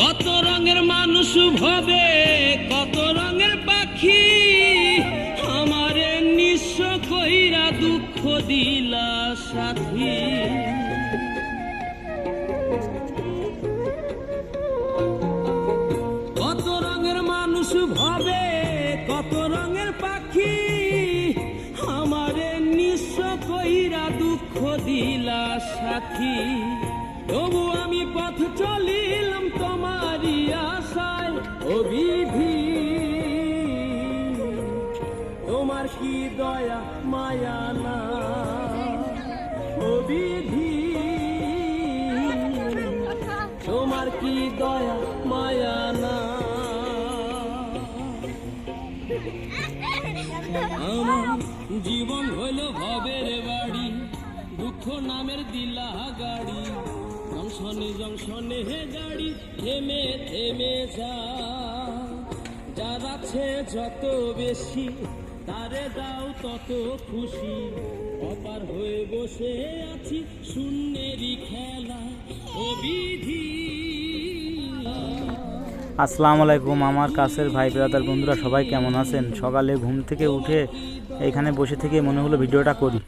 কত রঙের মানুষ ভবে, কত রঙের পাখি, আমারে নিঃস্ব কইরা দুঃখ দিলা সাথী। কত রঙের মানুষ ভবে, কত রঙের পাখি দুঃখ দিলা সাথী, তবু আমি পথ চলিলাম তোমারই আশায় ও বিধি তোমার কি দয়া, মায়া না? ও বিধি তোমার কি দয়া, মায়া না? আমার জীবন হইল ভবের বাড়ি দিলা গাড়ি জংশনে জংশনে হে গাড়ি, থেমে থেমে যা। যার আছে যত বেশি, তারে দাও তত খুশি। অপার হয়ে বসে আছি শূন্যেরই খেলা ও বিধি আসসালামু আলাইকুম, আমার কাছের ভাই ব্রাদার বন্ধুরা সবাই কেমন আছেন? সকালে ঘুম থেকে উঠে এখানে বসে থেকে মনে হলো ভিডিওটা করি।